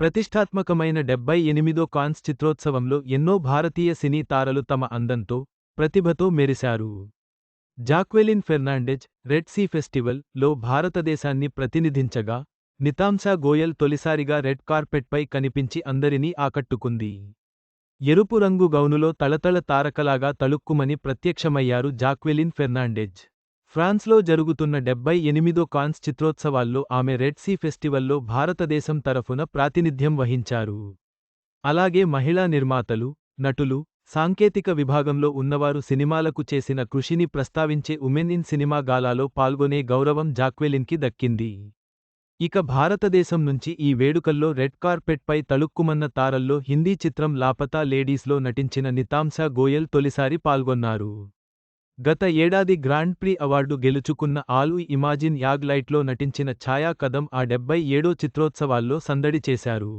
ప్రతిష్టాత్మకమైన డెబ్బై ఎనిమిదో కాన్స్ చిత్రోత్సవంలో ఎన్నో భారతీయ సినీ తారలు తమ అందంతో ప్రతిభతో మెరిశారు. జాక్వెలిన్ ఫెర్నాండెజ్ రెడ్ సీ ఫెస్టివల్లో భారతదేశాన్ని ప్రతినిధించగా నితాంసా గోయల్ తొలిసారిగా రెడ్ కార్పెట్పై కనిపించి అందరినీ ఆకట్టుకుంది. ఎరుపు రంగు గౌనులో తళతళ తారకలాగా తళుక్కుమని ప్రత్యక్షమయ్యారు జాక్వెలిన్ ఫెర్నాండెజ్. ఫ్రాన్స్లో జరుగుతున్న డెబ్బై ఎనిమిదో కాన్స్ చిత్రోత్సవాల్లో ఆమె రెడ్ సీ ఫెస్టివల్లో భారతదేశం తరఫున ప్రాతినిధ్యం వహించారు. అలాగే మహిళా నిర్మాతలు నటులు సాంకేతిక విభాగంలో ఉన్నవారు సినిమాలకు చేసిన కృషిని ప్రస్తావించే ఉమెన్ ఇన్ సినిమా గాలాలో పాల్గొనే గౌరవం జాక్వెలిన్కి దక్కింది. ఇక భారతదేశం నుంచి ఈ వేడుకల్లో రెడ్ కార్పెట్పై తళుక్కుమన్న తారల్లో హిందీ చిత్రం లాపతా లేడీస్లో నటించిన నితాంసా గోయల్ తొలిసారి పాల్గొన్నారు. గత ఏడాది గ్రాండ్ ప్రీ అవార్డు గెలుచుకున్న ఆలు ఇమాజిన్ యాగ్ లైట్లో నటించిన ఛాయా కదం ఆ డెబ్బై ఏడో చిత్రోత్సవాల్లో సందడి చేశారు.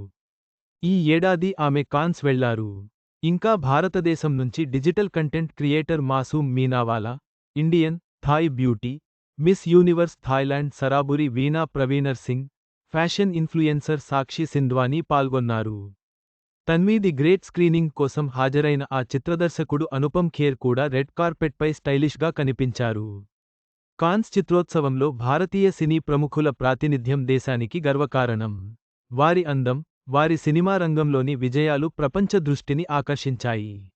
ఈ ఏడాది ఆమె కాన్స్ వెళ్ళారు. ఇంకా భారతదేశం నుంచి digital content creator Masoom Minawala Indian Thai beauty Miss Universe Thailand Saraburi Veena Praveenar Singh fashion influencer Sakshi Sindhwani పాల్గొన్నారు. తన్వీ ది గ్రేట్ స్క్రీనింగ్ కోసం హాజరైన ఆ చిత్రదర్శకుడు అనుపమ్ ఖేర్ కూడా రెడ్ కార్పెట్పై స్టైలిష్గా కనిపించారు. కాన్స్ చిత్రోత్సవంలో భారతీయ సినీ ప్రముఖుల ప్రాతినిధ్యం దేశానికి గర్వకారణం. వారి అందం వారి సినిమా రంగంలోని విజయాలు ప్రపంచ దృష్టిని ఆకర్షించాయి.